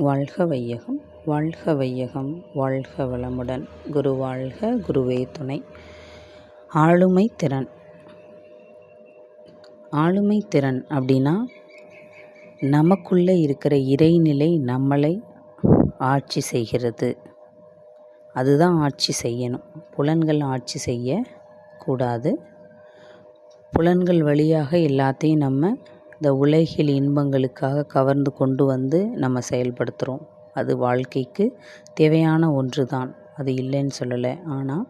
வாழ்க வையகம் வாழ்க வையகம் வாழ்க வளமுடன் குரு வாழ்க குருவே துணை. ஆளுமை திறன். ஆளுமை திறன் அப்படின்னா நமக்குள்ளே இருக்கிற இறைநிலை நம்மளை ஆட்சி செய்கிறது. அதுதான் ஆட்சி செய்யணும். புலன்கள் ஆட்சி செய்யக்கூடாது. புலன்கள் வழியாக எல்லாத்தையும் நம்ம இந்த உலகில் இன்பங்களுக்காக கவர்ந்து கொண்டு வந்து நம்ம செயல்படுத்துகிறோம் அது வாழ்க்கைக்கு தேவையான ஒன்று தான் அது இல்லைன்னு சொல்லலை. ஆனால்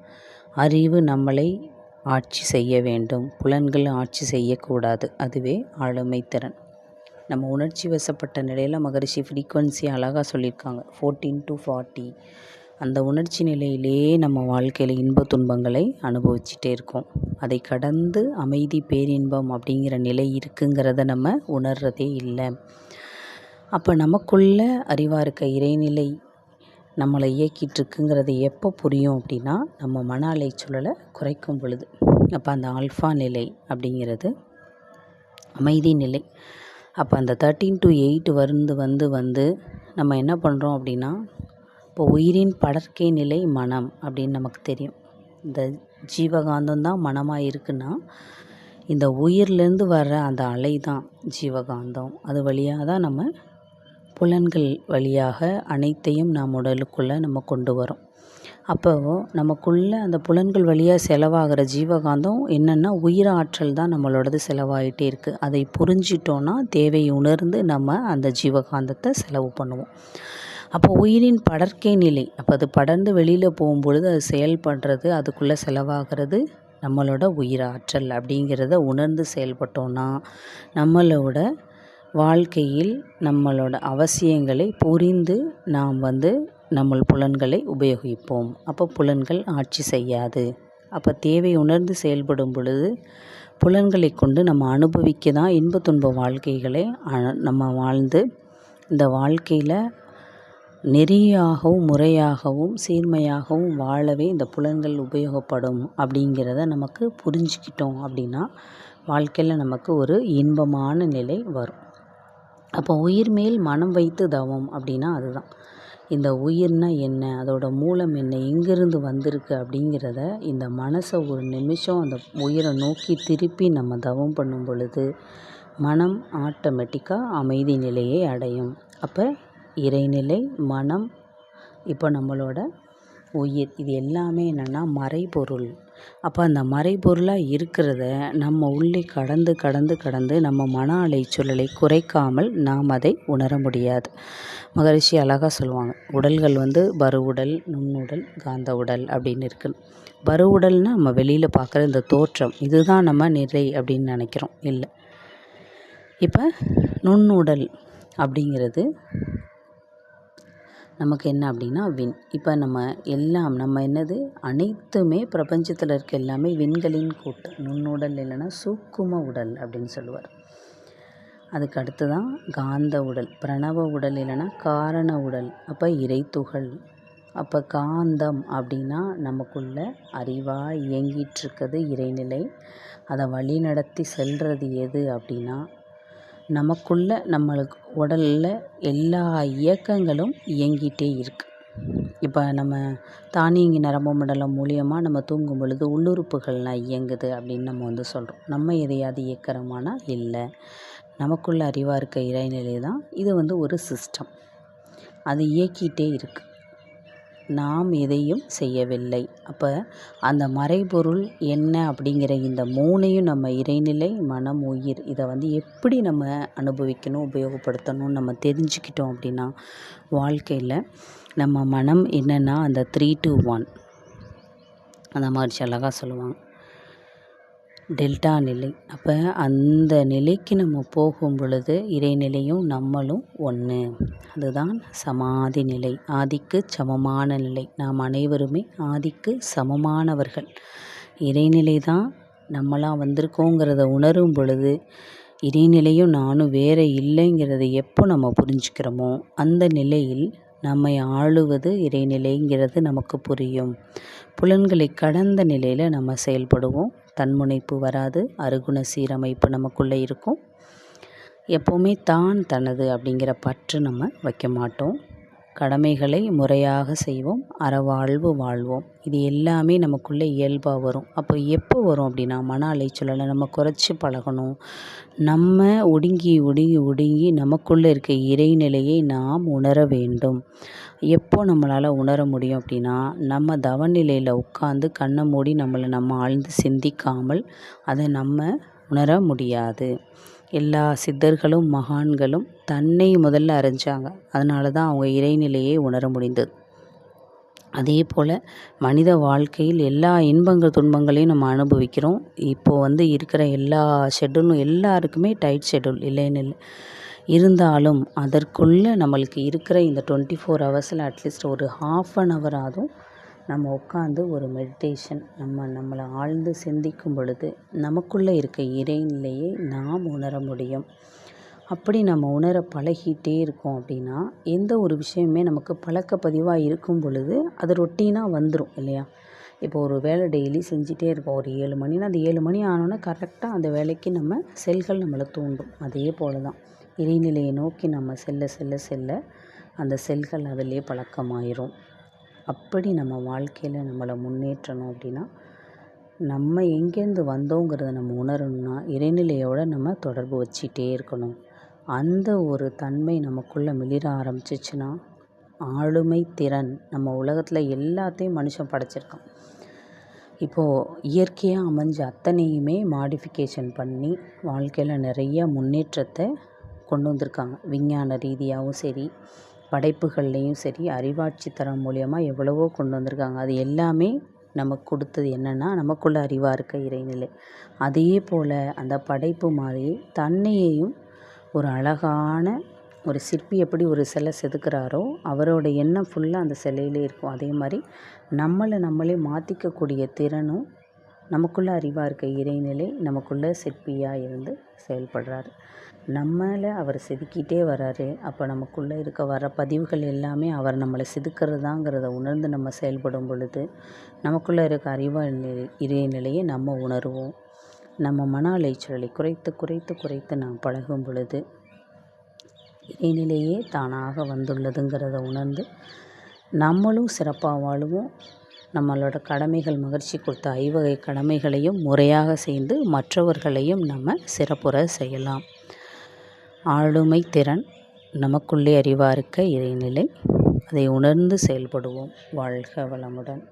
அறிவு நம்மளை ஆட்சி செய்ய வேண்டும். புலன்கள் ஆட்சி செய்யக்கூடாது. அதுவே ஆளுமை திறன். நம்ம உணர்ச்சி வசப்பட்ட நிலையில் மகரிஷி ஃப்ரீக்குவன்சி அழகாக சொல்லியிருக்காங்க. ஃபோர்டீன் டு ஃபார்ட்டி அந்த உணர்ச்சி நிலையிலேயே நம்ம வாழ்க்கையில் இன்ப துன்பங்களை அனுபவிச்சுட்டே இருக்கோம். அதை கடந்து அமைதி பேரின்பம் அப்படிங்கிற நிலை இருக்குங்கிறத நம்ம உணர்றதே இல்லை. அப்போ நமக்குள்ள அறிவாக இருக்க இறைநிலை நம்மளை இயக்கிட்டுருக்குங்கிறது எப்போ புரியும் அப்படின்னா நம்ம மன அலைச்சூழலை குறைக்கும் பொழுது. அப்போ அந்த ஆல்ஃபா நிலை அப்படிங்கிறது அமைதி நிலை. அப்போ அந்த தேர்ட்டீன் டு எயிட் வந்து வந்து வந்து நம்ம என்ன பண்ணுறோம் அப்படின்னா இப்போ உயிரின் படற்கை நிலை மனம் அப்படின்னு நமக்கு தெரியும். இந்த ஜீவகாந்தம் தான் மனமாக இருக்குன்னா இந்த உயிர்லேருந்து வர்ற அந்த அலை தான் ஜீவகாந்தம். அது வழியாக தான் நம்ம புலன்கள் வழியாக அனைத்தையும் நாம் உடலுக்குள்ளே நம்ம கொண்டு வரோம். அப்போ நமக்குள்ளே அந்த புலன்கள் வழியாக செலவாகிற ஜீவகாந்தம் என்னென்னா உயிராற்றல் தான் நம்மளோடது செலவாகிட்டே இருக்குது அதை புரிஞ்சிட்டோன்னா தேவை உணர்ந்து நம்ம அந்த ஜீவகாந்தத்தை செலவு பண்ணுவோம். அப்போ உயிரின் படற்கை நிலை. அப்போ அது படர்ந்து வெளியில் போகும்பொழுது அது செயல்படுறது அதுக்குள்ளே செலவாகிறது நம்மளோட உயிராற்றல் அப்படிங்கிறத உணர்ந்து செயல்பட்டோன்னா நம்மளோட வாழ்க்கையில் நம்மளோட அவசியங்களை புரிந்து நாம் வந்து நம்ம புலன்களை உபயோகிப்போம். அப்போ புலன்கள் ஆட்சி செய்யாது. அப்போ தேவை உணர்ந்து செயல்படும் பொழுது புலன்களை கொண்டு நம்ம அனுபவிக்க தான் இன்ப துன்ப வாழ்க்கைகளை நம்ம வாழ்ந்து இந்த வாழ்க்கையில் நெறியாகவும் முறையாகவும் சீர்மையாகவும் வாழவே இந்த புலன்கள் உபயோகப்படும் அப்படிங்கிறத நமக்கு புரிஞ்சுக்கிட்டோம் அப்படின்னா வாழ்க்கையில் நமக்கு ஒரு இன்பமான நிலை வரும். அப்போ உயிர் மேல் மனம் வைத்து தவம் அப்படின்னா அதுதான். இந்த உயிர்னா என்ன அதோட மூலம் என்ன எங்கேருந்து வந்திருக்கு அப்படிங்கிறத இந்த மனசை ஒரு நிமிஷம் அந்த உயிரை நோக்கி திருப்பி நம்ம தவம் பண்ணும் பொழுது மனம் ஆட்டோமேட்டிக்காக அமைதி நிலையை அடையும். அப்போ இறைநிலை மனம் இப்போ நம்மளோட உயிர் இது எல்லாமே என்னென்னா மறைபொருள். அப்போ அந்த மறைபொருளாக இருக்கிறத நம்ம உள்ளே கடந்து கடந்து கடந்து நம்ம மன அலைச்சூழலை குறைக்காமல் நாம் அதை உணர முடியாது. மகரிஷி அழகாக சொல்லுவாங்க உடல்கள் வந்து பருவுடல் நுண்ணுடல் காந்த உடல் அப்படின்னு இருக்குது பருவுடல்னால் நம்ம வெளியில் பார்க்குற இந்த தோற்றம் இதுதான் நம்ம நிலை அப்படின்னு நினைக்கிறோம் இல்லை. இப்போ நுண்ணுடல் அப்படிங்கிறது நமக்கு என்ன அப்படின்னா விண் இப்போ நம்ம எல்லாம் நம்ம என்னது? அனைத்துமே பிரபஞ்சத்தில் இருக்க எல்லாமே விண்களின் கூட்டம் நுண்ணுடல் இல்லைன்னா சூக்கும உடல் அப்படின்னு சொல்லுவார். அதுக்கு அடுத்து தான் காந்த உடல். பிரணவ உடல் இல்லைன்னா காரண உடல். அப்போ இறைத்துகள். அப்போ காந்தம் அப்படின்னா நமக்குள்ள அறிவாக இயங்கிட்டுருக்கிறது இறைநிலை. அதை வழி நடத்தி செல்வது எது அப்படின்னா நமக்குள்ள நம்மளுக்கு உடலில் எல்லா இயக்கங்களும் இயங்கிட்டே இருக்குது இப்போ நம்ம தானியங்கி நரம்பு மண்டலம் மூலியமாக நம்ம தூங்கும் பொழுது உள்ளுறுப்புகள்லாம் இயங்குது அப்படின்னு நம்ம வந்து சொல்கிறோம் நம்ம எதையாவது இயக்கிறோமானா இல்லை. நமக்குள்ள அறிவாக இருக்க இறைநிலை தான் இது வந்து ஒரு சிஸ்டம் அது இயக்கிட்டே இருக்குது நாம் எதையும் செய்யவில்லை. அப்போ அந்த மறைபொருள் என்ன அப்படிங்கிற இந்த மூணையும் நம்ம இறைநிலை மனம் உயிர் இதை வந்து எப்படி நம்ம அனுபவிக்கணும் உபயோகப்படுத்தணும்னு நம்ம தெரிஞ்சுக்கிட்டோம் அப்படின்னா வாழ்க்கையில் நம்ம மனம் என்னென்னா அந்த த்ரீ டு ஒன் அந்த மாதிரி அழகாக சொல்லுவாங்க. டெல்டா நிலை. அப்போ அந்த நிலைக்கு நம்ம போகும் பொழுது இறைநிலையும் நம்மளும் ஒன்று அதுதான் சமாதி நிலை. ஆதிக்கு சமமான நிலை. நாம் அனைவருமே ஆதிக்கு சமமானவர்கள். இறைநிலை தான் நம்மளாம் வந்திருக்கோங்கிறத உணரும் பொழுது இறைநிலையும் நானும் வேறு இல்லைங்கிறத எப்போ நம்ம புரிஞ்சுக்கிறோமோ அந்த நிலையில் நம்மை ஆளுவது இறைநிலைங்கிறது நமக்கு புரியும். புலன்களை கடந்த நிலையில் நம்ம செயல்படுவோம். தன்முனைப்பு வராது அருகுண சீரமைப்பு நமக்குள்ளே இருக்கும். எப்போவுமே தான் தனது அப்படிங்கிற பற்று நம்ம வைக்க மாட்டோம். கடமைகளை முறையாக செய்வோம் அறவாழ்வு வாழ்வோம். இது எல்லாமே நமக்குள்ளே இயல்பாக வரும். அப்போ எப்போ வரும் அப்படின்னா மன அலைச்சலை நம்ம குறைச்சி பழகணும். நம்ம ஒடுங்கி ஒடுங்கி ஒடுங்கி நமக்குள்ளே இருக்க இறைநிலையை நாம் உணர வேண்டும். எப்போ நம்மளால் உணர முடியும் அப்படின்னா நம்ம தவநிலையில் உட்காந்து கண்ணை மூடி நம்மளை நம்ம ஆழ்ந்து சிந்திக்காமல் அதை நம்ம உணர முடியாது. எல்லா சித்தர்களும் மகான்களும் தன்னை முதல்ல அறிஞ்சாங்க. அதனால தான் அவங்க இறைநிலையை உணர முடிந்தது. அதே போல் மனித வாழ்க்கையில் எல்லா இன்பங்கள் துன்பங்களையும் நம்ம அனுபவிக்கிறோம். இப்போது வந்து இருக்கிற எல்லா ஷெட்யூலும் எல்லாருக்குமே டைட் ஷெட்யூல் இல்லைன்னு இல்லை. இருந்தாலும் அதற்குள்ளே நம்மளுக்கு இருக்கிற இந்த டுவெண்ட்டி ஃபோர் ஹவர்ஸில் அட்லீஸ்ட் ஒரு ஹாஃப் அன் ஹவர் ஆகும் நம்ம உட்காந்து ஒரு மெடிடேஷன் நம்ம நம்மளை ஆழ்ந்து சிந்திக்கும் பொழுது நமக்குள்ளே இருக்க இறைநிலையை நாம் உணர முடியும். அப்படி நம்ம உணர பழகிட்டே இருக்கோம் அப்படின்னா எந்த ஒரு விஷயமே நமக்கு பழக்கப்பதிவாக இருக்கும் பொழுது அது ரொட்டீனாக வந்துடும் இல்லையா? இப்போ ஒரு வேலை டெய்லி செஞ்சிட்டே இருப்போம். ஒரு ஏழு மணினா அந்த ஏழு மணி ஆனோன்னே கரெக்டாக அந்த வேலைக்கு நம்ம செல்கள் நம்மளை தூண்டும். அதே போல் தான் இறைநிலையை நோக்கி நம்ம செல்ல செல்ல செல்ல அந்த செல்கள் அதிலே பழக்கமாயிரும். அப்படி நம்ம வாழ்க்கையில் நம்மளை முன்னேற்றணும் அப்படின்னா நம்ம எங்கேருந்து வந்தோங்கிறத நம்ம உணரணும்னா இறைநிலையோடு நம்ம தொடர்பு வச்சிட்டே இருக்கணும். அந்த ஒரு தன்மை நமக்குள்ளே மிளிர ஆரம்பிச்சிச்சுன்னா ஆளுமை திறன் நம்ம உலகத்தில் எல்லாத்தையும் மனுஷன் படைச்சிருக்கான். இப்போது இயற்கையாக அமைஞ்ச அத்தனையுமே மாடிஃபிகேஷன் பண்ணி வாழ்க்கையில் நிறைய முன்னேற்றத்தை கொண்டு வந்திருக்காங்க. விஞ்ஞான ரீதியாகவும் சரி படைப்புகள்லேயும் சரி அறிவாட்சி தரம் மூலியமாக எவ்வளவோ கொண்டு வந்திருக்காங்க. அது எல்லாமே நமக்கு கொடுத்தது என்னென்னா நமக்குள்ள அறிவாக இருக்க இறைநிலை. அதே போல் அந்த படைப்பு மாதிரி தன்னையையும் ஒரு அழகான ஒரு சிற்பி எப்படி ஒரு சிலை செதுக்கிறாரோ அவரோட எண்ணம் ஃபுல்லாக அந்த சிலையிலே இருக்கும். அதே மாதிரி நம்மளை நம்மளே மாற்றிக்கக்கூடிய திறனும் நமக்குள்ளே அறிவாக இருக்க இறைநிலை நமக்குள்ளே சிற்பியாக இருந்து செயல்படுறாரு. நம்மளை அவர் செதுக்கிட்டே வராரு. அப்போ நமக்குள்ளே இருக்க வர பதிவுகள் எல்லாமே அவர் நம்மளை செதுக்கிறதாங்கிறத உணர்ந்து நம்ம செயல்படும் பொழுது நமக்குள்ளே இருக்க அறிவா நிலை இறைநிலையை நம்ம உணர்வோம். நம்ம மன அலைச்சலை குறைத்து குறைத்து குறைத்து நாம் பழகும் பொழுது இறைநிலையே தானாக வந்துள்ளதுங்கிறத உணர்ந்து நம்மளும் சிறப்பாக வாழுவோம். நம்மளோட கடமைகள் மகிழ்ச்சி கொடுத்த ஐவகை கடமைகளையும் முறையாக செய்து மற்றவர்களையும் நம்ம சிறப்புற செய்யலாம். ஆளுமை திறன் நமக்குள்ளே அறிவார்க்க இறைநிலை. அதை உணர்ந்து செயல்படுவோம். வாழ்க வளமுடன்.